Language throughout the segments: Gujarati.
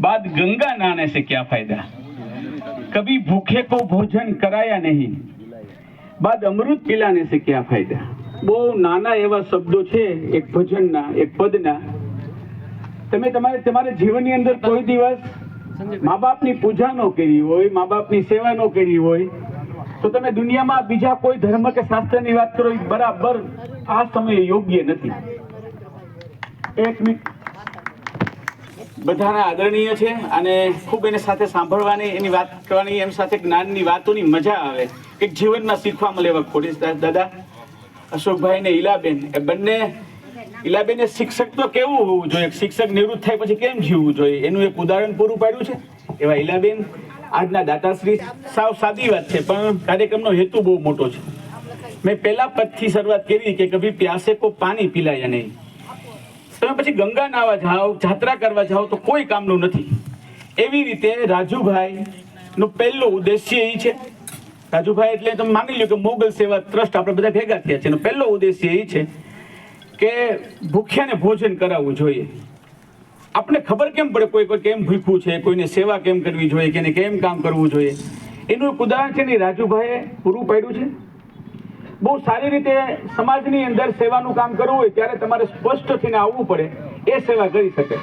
બાદ ગંગા નાને સે ક્યા ફાયદા? કભી ભૂખે કો ભોજન કરાયા નહીં. બાદ અમૃત પીલાને સે ક્યા ફાયદા? બહુ નાના એવા શબ્દો છે એક ભજનના એક પદના. તમે તમારે તમારા જીવનની અંદર કોઈ દિવસ મા બાપની પૂજા નો કરી હોય મા બાપની સેવા નો કરી હોય તો તમે દુનિયામાં બીજા કોઈ ધર્મ કે શાસ્ત્રની વાત કરો બરાબર આ સમયે યોગ્ય નથી. એક મિનિટ. બધાના આદરણીય છે અને ખૂબ એની સાથે સાંભળવાની, એની વાત કરવાની, એમ સાથે જ્ઞાનની વાતોની મજા આવે. કે જીવનમાં શીખવા મળે એવા ખોડીદાસ દાદા અશોકભાઈ ને ઈલાબેન. એ બંને, ઈલાબેને શિક્ષક તો કેવું હોવું જોઈએ? શિક્ષક નિવૃત્ત થાય પછી કેમ જીવવું જોઈએ? એનું એક ઉદાહરણ પૂરું પાડ્યું છે એવા ઈલાબેન. આજના દાતાશ્રી. સાવ સાદી વાત છે, પણ કાર્યક્રમનો હેતુ બહુ મોટો છે. મેં પહેલા પદથી શરૂઆત કરી કે કભી પ્યાસે કો પાણી પીલાયા નહીં. તમે પછી ગંગા નાવા જાઓ, જાત્રા કરવા જાઓ તો કોઈ કામનું નથી. એવી રીતે રાજુભાઈ નો પહેલો ઉદ્દેશ્ય એ છે. રાજુભાઈ એટલે તમે માની લો કે મોગલ સેવા ટ્રસ્ટ આપણે બધા ભેગા થયા છે. એનો પહેલો ઉદ્દેશ્ય એ છે કે ભૂખ્યાને ભોજન કરાવવું જોઈએ. આપણે ખબર કેમ પડે કોઈ કોઈ કેમ ભૂખ્યું છે? કોઈને સેવા કેમ કરવી જોઈએ? કે કેમ કામ કરવું જોઈએ? એનું એક ઉદાહરણ છે ને રાજુભાઈએ પૂરું પાડ્યું છે. બહુ સારી રીતે સમાજની અંદર સેવાનું કામ કરવું હોય ત્યારે તમારે સ્પષ્ટ થઈને આવવું પડે, એ સેવા કરી શકે.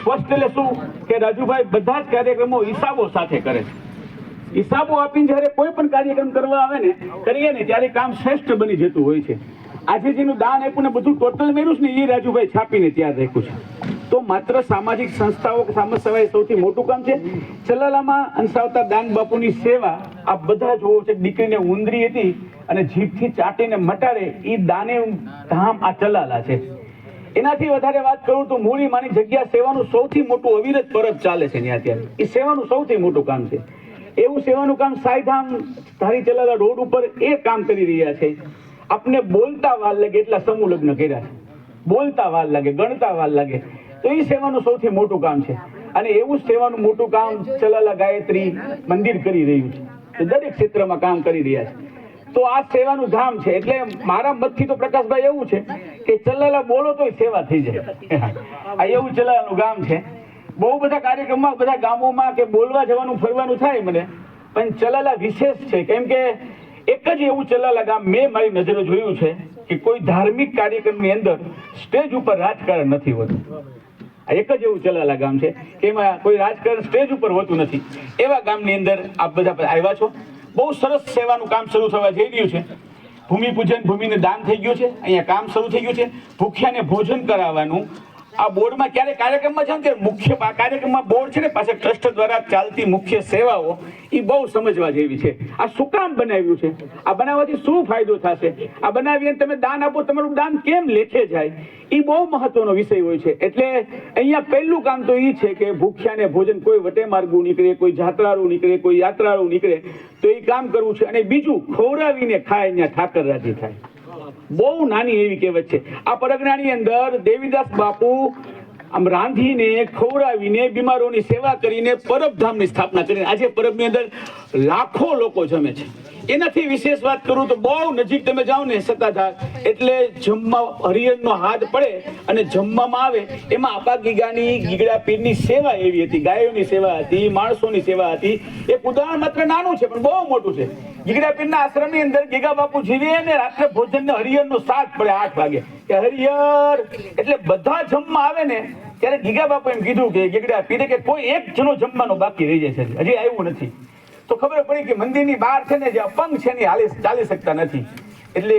સ્પષ્ટ એટલે શું? કે રાજુભાઈ બધા જ કાર્યક્રમો હિસાબો સાથે કરે છે. હિસાબો આપીને જ્યારે કોઈ પણ કાર્યક્રમ કરવા આવે ને, કરીએ ને, ત્યારે કામ શ્રેષ્ઠ બની જતું હોય છે. આજે જેનું દાન આપ્યું ને, બધું ટોટલ મેળ્યું ને, એ રાજુભાઈ છાપીને ત્યાં રાખ્યું છે. તો માત્ર સામાજિક સંસ્થાઓ કે સમાજ સેવા સૌથી મોટું કામ છે. ચલાલામાં અંસાવતા દાન બાપુની સેવા આ બધા જોવો છે દીકરીને ઉંદરી હતી અને જીભથી ચાટીને મટાડે એ દાને ધામ આ ચલાલા છે. એનાથી વધારે વાત કરું તો મૂળી માની જગ્યા સેવાનું સૌથી મોટું અવિરત પરબ ચાલે છે ત્યાં. અત્યારે એ સેવાનું સૌથી મોટું કામ છે. એવું સેવાનું કામ સાયધામ ધારી ચલાલા રોડ ઉપર એ કામ કરી રહ્યા છે. આપને બોલતા વાર લાગે એટલા સમૂહ લગ્ન કર્યા છે. બોલતા વાર લાગે, ગણતા વાર લાગે. તો એ સેવાનું સૌથી મોટું કામ છે. અને એવું સેવાનું મોટું કામ ચલાલા ગાયત્રી મંદિર કરી રહ્યું છે. દરેક ક્ષેત્રમાં કામ કરી રહ્યા છે. તો આ સેવાનું ધામ છે. એટલે મારા મતથી તો પ્રકાશભાઈ એવું છે કે ચલાલા બોલો તોય સેવા થઈ જાય. આ એવું ચલાલાનું ગામ છે. બહુ બધા કાર્યક્રમમાં, બધા ગામોમાં કે બોલવા જવાનું, ફરવાનું થાય મને. પણ ચલાલા વિશેષ છે. કેમ કે એક જ એવું ચલાલા ગામ મેં મારી નજરે જોયું છે કે કોઈ ધાર્મિક કાર્યક્રમની અંદર સ્ટેજ ઉપર રાજકારણ નથી હોતું. આ એક જ એવું ચલાલા ગામ છે. કે એમાં કોઈ રાજકારણ સ્ટેજ ઉપર હોતું નથી. એવા ગામની અંદર આપ બધા આવ્યા છો. બહુ સરસ સેવાનું કામ શરૂ થવા જઈ રહ્યું છે. ભૂમિપૂજન ભૂમિને દાન થઈ ગયું છે. અહીંયા કામ શરૂ થઈ ગયું છે. ભૂખ્યાને ભોજન કરાવવાનું આ બોર્ડમાં ક્યારે કાર્યક્રમમાં છે ને મુખ્ય કાર્યક્રમમાં બોર્ડ છે ને પાછા ટ્રસ્ટ દ્વારા ચાલતી મુખ્ય સેવાઓ એ બહુ સમજવા જેવી છે. આ શું કામ બનાવ્યું છે? આ બનાવવાથી શું ફાયદો થશે? આ બનાવીને તમે દાન આપો, તમારું દાન કેમ લેખે જાય? એ બહુ મહત્વનો વિષય હોય છે. એટલે અહીંયા પહેલું કામ તો એ છે કે ભૂખ્યાને ભોજન કોઈ વટે માર્ગું નીકળે, કોઈ જાત્રાળુ નીકળે, કોઈ યાત્રાળુ નીકળે, તો એ કામ કરવું છે. અને બીજું, ખવડાવીને ખાય અહીંયા ઠાકર રાજી થાય. બહુ નાની એવી કહેવત છે. આ પરગણાની અંદર દેવીદાસ બાપુ આમ રાંધીને, ખવડાવીને, બીમારોની સેવા કરીને પરબધામની સ્થાપના કરીને, આજે પરબની અંદર લાખો લોકો જમે છે. એનાથી વિશેષ વાત કરું તો બહુ નજીક તમે જાઓ ને સત્તાધાર, એટલે જમવા હરિયરનો હાથ પડે અને જમવામાં આવે, એમાં આપા ગીગાની ગીગડા પીરની સેવા એવી હતી, ગાયોની સેવા હતી, માણસોની સેવા હતી. એક ઉદાહરણ માત્ર નાનું છે, પણ બહુ મોટું છે. ગીગડા આશ્રમની અંદર ગીગા બાપુ જીવે ને રાત્રે ભોજનને હરિયરનો સાથ પડે આઠ વાગે. કે હરિયર એટલે બધા જમવા આવે ને, ત્યારે ગીગા બાપુ એમ કીધું કે ગીગડા પીરે કે કોઈ એક જણો જમવાનો બાકી રહી જાય છે હજી આવ્યું નથી. તો ખબર પડી કે મંદિરની બહાર છે ને, જે અપંગ છે ને હાલી ચાલી શકતા નથી. એટલે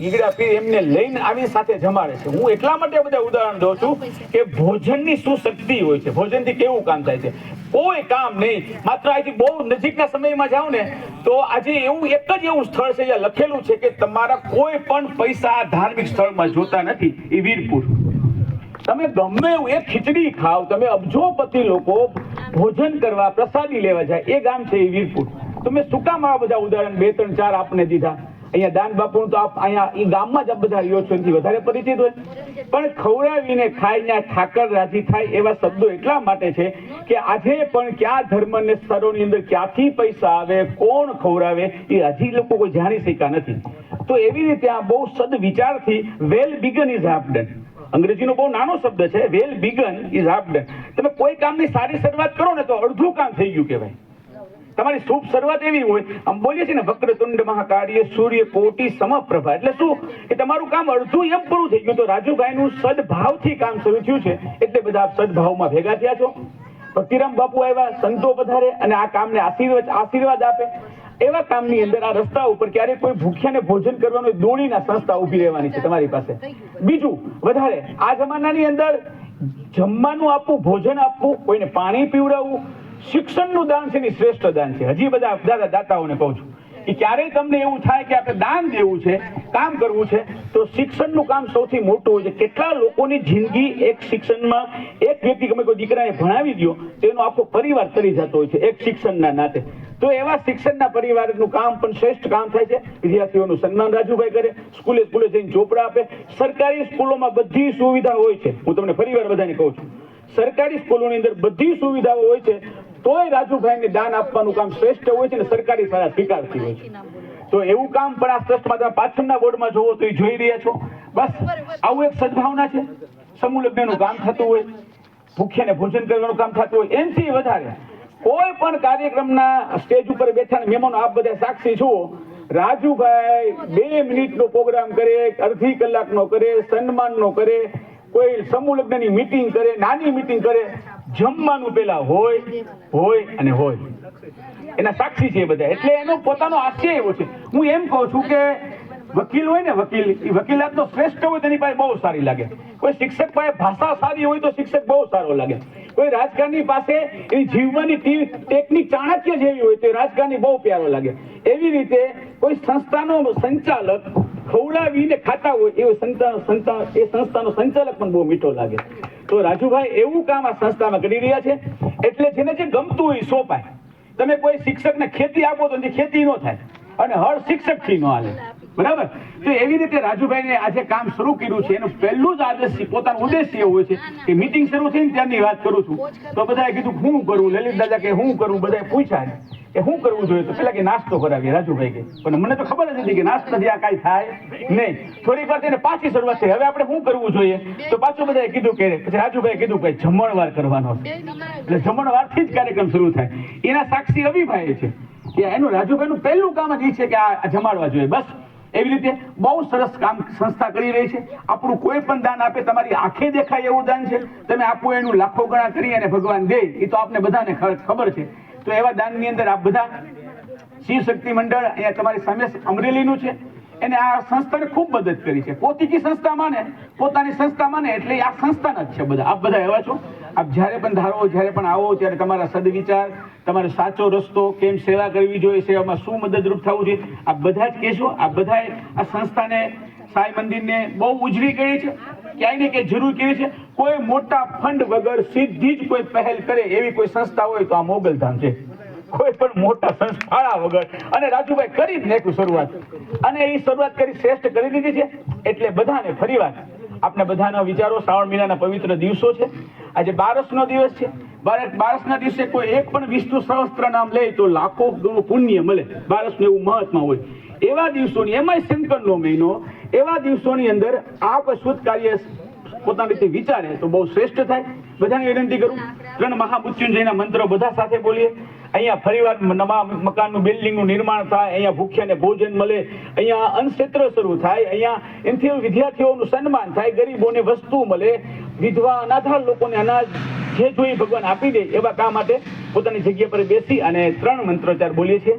ઈગડા પીર એમને લઈને આવી સાથે જમાડે છે. હું એટલા માટે બધા ઉદાહરણ દઉં છું કે ભોજનની શું શક્તિ હોય છે? ભોજનથી કેવું કામ થાય છે? કોઈ કામ નહીં. માત્ર અહીંથી બહુ નજીકના સમયમાં જાઓ ને તો આજે એવું એક જ એવું સ્થળ છે જ્યાં લખેલું છે કે તમારા કોઈ પણ પૈસા ધાર્મિક સ્થળમાં જોતા નથી એ વીરપુર. તમે ગમે એવું એક ખીચડી ખાવ તમે અબજોપતિ લોકો ભોજન કરવા પ્રસાદી લેવા જાય એ ગામ છે એ વીરપુર. તમે શું કામ આ બધા ઉદાહરણ બે ત્રણ ચાર આપને દીધા? અહીંયા દાન બાપુ તો આપ અહીંયા એ ગામમાં જ બધા રહ્યો છો, એનાથી વધારે પરિચિત હોય. પણ ખવડાવીને ખાય ત્યાં ઠાકર રાજી થાય એવા શબ્દો એટલા માટે છે કે આજે પણ કયા ધર્મને સ્તરોની અંદર ક્યાંથી પૈસા આવે, કોણ ખવડાવે, એ હજી લોકો કોઈ જાણી શક્યા નથી. તો એવી રીતે આ બહુ સદ વિચારથી વેલ બિગન ઇઝ હાફ અંગ્રેજીનો બહુ નાનો શબ્દ છે, well begun is half done. તમે કોઈ કામની સારી શરૂઆત કરો ને તો અડધું કામ થઈ ગયું કહેવાય. તમારી શુભ શરૂઆત એવી હોય. આમ બોલીએ છીએ ને, વક્રતુંડ મહાકાર્ય સૂર્ય કોટી સમપ્રભા. એટલે શું? કે તમારું કામ અડધું એમ પૂરું થઈ ગયું. તો રાજુભાઈનું સદભાવથી કામ શરૂ થયું છે. એટલે બધા આપ સદભાવમાં ભેગા થયા છો. ભક્તિરામ બાપુ આવ્યા, સંતો પધારે અને આ કામને આશીર્વાદ આશીર્વાદ આપે. એવા કામની અંદર આ રસ્તા ઉપર ક્યારે કોઈ ભૂખ્યાને ભોજન કરવાનું દોડીના સંસ્થા ઊભી રહેવાની છે તમારી પાસે. બીજું, વધારે, આ જમાનાની અંદર જમવાનું આપવું, ભોજન આપવું, કોઈને પાણી પીવડાવવું શિક્ષણનું દાન છે એ શ્રેષ્ઠ દાન છે. હજી બધા દાદા દાતાઓને કહું છું કે ક્યારેય તમને એવું થાય કે આપણે દાન દેવું છે, કામ કરવું છે, તો શિક્ષણનું કામ સૌથી મોટું હોય છે. કેટલા લોકોની જિંદગી એક શિક્ષણમાં એક વ્યક્તિ ગમે કોઈ દીકરાને ભણાવી દો તેનો આખો પરિવાર તરી જતો હોય છે, એક શિક્ષણના નાતે. તો એવા શિક્ષણના પરિવારનું કામ પણ શ્રેષ્ઠ કામ થાય છે. વિદ્યાર્થીઓનું સન્માન રાજુભાઈ કરે, સ્કૂલે સ્કૂલે જઈને ચોપડા આપે. સરકારી સ્કૂલોમાં બધી સુવિધા હોય છે. હું તમને ફરીવાર બધાને કહું છું. સરકારી સ્કૂલોની અંદર બધી સુવિધાઓ હોય છે તોય રાજુભાઈને દાન આપવાનું કામ શ્રેષ્ઠ હોય છે ને સરકારી શાળા સ્વીકારતી હોય છે. તો એવું કામ પણ આ ટ્રસ્ટમાં તમે પાછળના બોર્ડમાં જોવો તો એ જોઈ રહ્યા છો. બસ, આવું એક સદભાવના છે. સમૂહ લગ્નનું કામ થતું હોય, ભૂખ્યાને ભોજન કરવાનું કામ થતું હોય, એનથી વધારે. કોઈ પણ કાર્યક્રમના સ્ટેજ ઉપર બેઠા મહેમાનો, આપ બધા સાક્ષી છો રાજુભાઈ બે મિનિટનો પ્રોગ્રામ કરે, અડધી કલાકનો કરે, સન્માનનો કરે, કોઈ સમૂહ લગ્નની મિટિંગ કરે, નાની મિટિંગ કરે. જમવાનું પેલા હોય હોય અને હોય. એના સાક્ષી છે એ બધા. એટલે એનો પોતાનો આશય એવો છે. હું એમ કહું છું કે વકીલ હોય ને, વકીલ એ વકીલાતનો શ્રેષ્ઠ હોય તેની પાસે બહુ સારી લાગે. કોઈ શિક્ષક પાસે ભાષા સારી હોય તો શિક્ષક બહુ સારો લાગે. કોઈ રાજકારણી પાસે એની જીવવાની ટેકનિક ચાણક્ય જેવી હોય તો એ રાજકારણી બહુ પ્યારો લાગે. એવી રીતે કોઈ સંસ્થાનો સંચાલક ખવડાવીને ખાતા હોય એવો સંસ્થા સંસ્થા એ સંસ્થાનો સંચાલક પણ બહુ મીઠો લાગે. તો રાજુભાઈ, એવું કામ આ સંસ્થામાં કરી રહ્યા છે? એટલે જેને જે ગમતું હોય સોંપાય. તમે કોઈ શિક્ષકને ખેતી આપો તો ખેતી ન થાય. અને હળ શિક્ષકથી ન હાલે બરાબર? તો એવી રીતે રાજુભાઈને આજે કામ શરૂ કર્યું છે. એનું પહેલું જ આદેશ પોતાનો ઉદ્દેશ્ય એવો હોય છે કે મીટિંગ શરૂ થઈને ત્યારની વાત કરું છું. તો બધાએ કીધું, હું કરું? લલિત દાદા કે હું કરું? બધાએ પૂછ્યા. કે શું કરવું જોઈએ? તો પેલા કે નાસ્તો કરાવીએ, રાજુભાઈ કે. પણ મને તો ખબર જ નથી કે નાસ્તાથી આ કાંઈ થાય નહીં. થોડીક વાર તેને પાછી શરૂઆત થઈ. હવે આપણે શું કરવું જોઈએ? તો પાછું બધાએ કીધું કે, પછી રાજુભાઈ કીધું કે જમણવાર કરવાનો છે. એટલે જમણવારથી જ કાર્યક્રમ શરૂ થાય. એના સાક્ષી અભિભાઈ છે. કે એનું રાજુભાઈનું પહેલું કામ જ એ છે કે આ જમાડવા જોઈએ. બસ. એવી રીતે બહુ સરસ કામ સંસ્થા કરી રહી છે. આપણું કોઈ પણ દાન આપે, તમારી આંખે દેખાય એવું દાન છે. તમે આપો એનું લાખો ગણા કરી અને ભગવાન દે. એ તો આપને બધાને ખબર છે. તો એવા દાનની અંદર આપ બધા શિવ શક્તિ મંડળ અહીંયા તમારી સામે અમરેલીનું છે. એને આ સંસ્થાને ખૂબ મદદ કરી છે. પોતીકી સંસ્થા માને, પોતાની સંસ્થા માને એટલે આ સંસ્થાના જ છે બધા. આપ બધા એવા છો? આપ જ્યારે પણ ધારો, જ્યારે પણ આવો, ત્યારે તમારા સદવિચાર, તમારો સાચો રસ્તો, કેમ સેવા કરવી જોઈએ, સેવામાં શું મદદરૂપ થવું જોઈએ, આપ બધા જ કહેશો. આપ બધાએ આ સંસ્થાને, સાંઈ મંદિરને બહુ ઉજળી કરી છે. ક્યાંય ને ક્યાંય જરૂર કરી છે? કોઈ મોટા ફંડ વગર સીધી જ કોઈ પહેલ કરે એવી કોઈ સંસ્થા હોય તો આ મોગલધામ છે. કોઈ પણ મોટા સંસ્થાળા વગર. અને રાજુભાઈ કરી જ નાખ્યું શરૂઆત. અને એ શરૂઆત કરી શ્રેષ્ઠ કરી દીધી છે. એટલે બધાને ફરીવાર આપણે બધાના વિચારો શ્રાવણ મહિનાના પવિત્ર દિવસો છે. આજે બારસનો દિવસ છે. બારસ બારસના દિવસે કોઈ એક પણ વિષ્ણુ સહસ્ત્ર નામ લે તો લાખો પુણ્ય મળે. બારસનું એવું મહત્વ હોય. એવા દિવસોની એમાંય શંકરનો મહિનો એવા દિવસોની અંદર આ શુદ્ધ કાર્ય પોતાની રીતે વિચારે તો બહુ શ્રેષ્ઠ થાય. બધાને વિનંતી કરું. ત્રણ મહામૃત્યુંજયના મંત્રો બધા સાથે બોલીએ. અહીંયા ફરીવાર નવા મકાનનું બિલ્ડિંગનું નિર્માણ થાય, અહીંયા ભૂખ્યાને ભોજન મળે, અહીંયા અન્નક્ષેત્ર શરૂ થાય, અહીંયા એનથી વિદ્યાર્થીઓનું સન્માન થાય, ગરીબોને વસ્તુ મળે, વિધવા અનાધાર લોકોને અનાજ જે જોઈ ભગવાન આપી દે એવા કામ માટે પોતાની જગ્યા પર બેસી અને ત્રણ મંત્રોચાર બોલીએ છીએ.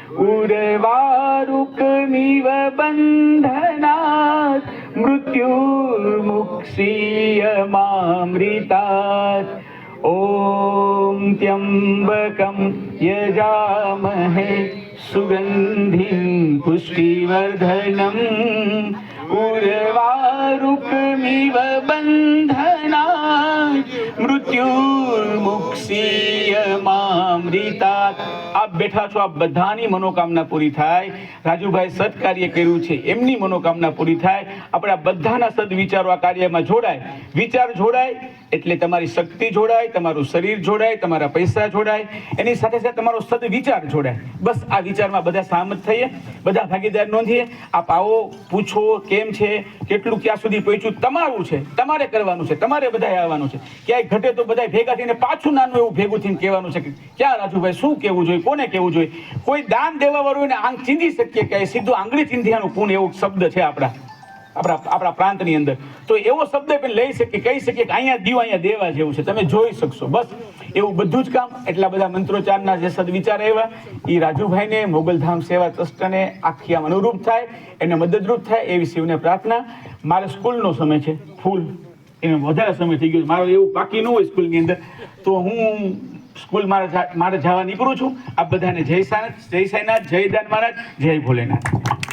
उर्वारुकमिव बन्धनात् मृत्युर्मुक्षीयमामृतात् ॐ त्र्यम्बकं यजामहे सुगन्धिं पुष्टिवर्धनम् उर्वारुकमिव बन्धनात् મૃત્યુર્મુક્ષીયમામૃતાત. આપ બેઠા છો, આપ બધાની મનોકામના પૂરી થાય. રાજુભાઈ સત્કાર્ય કર્યું છે, એમની મનોકામના પૂરી થાય. આપણા બધાના સદવિચારો આ કાર્યમાં જોડાય. વિચાર જોડાય, એટલે તમારી શક્તિ જોડાય, તમારું શરીર જોડાય, તમારા પૈસા જોડાય. એની સાથે સાથે તમારો સદવિચાર જોડાય. બસ આ વિચારમાં બધા સહમત થઈએ, બધા ભાગીદાર નોંધીએ. આપ આવો, પૂછો, કેમ છે, કેટલું ક્યાં સુધી પહોંચ્યું? તમારું છે, તમારે કરવાનું છે, તમારે બધાએ આવવાનું છે. ક્યાંય ઘટે તો બધા ભેગા થઈને પાછું નાનું એવું ભેગું થઈને કહેવાનું છે કે ક્યાં રાજુભાઈ, શું કહેવું જોઈએ, કોને કહેવું જોઈએ? કોઈ દાન દેવા વાળું આંખ ચીંધી શકીએ કે સીધું આંગળી ચીંધ્યાનું પૂર્ણ એવો શબ્દ છે આપણા આપણા આપણા પ્રાંતની અંદર. તો એવો શબ્દ પણ લઈ શકીએ, કહી શકીએ કે અહીંયા દીવ અહીંયા દેવા જેવું છે. તમે જોઈ શકશો. બસ એવું બધું જ કામ. એટલા બધા મંત્રોચ્ચારના જે સદવિચાર આવ્યા એ રાજુભાઈને મોગલધામ સેવા ટ્રસ્ટને આખી આમ અનુરૂપ થાય, એને મદદરૂપ થાય એવી શિવને પ્રાર્થના. મારે સ્કૂલનો સમય છે. ફૂલ. એને વધારે સમય થઈ ગયો. મારો એવું બાકી ન હોય સ્કૂલની અંદર. તો હું સ્કૂલ મારે મારે જવા નીકળું છું. આ બધાને જય સાનાથ જય સાઈનાથ, જય દાન મહારાજ, જય ભોલેનાથ.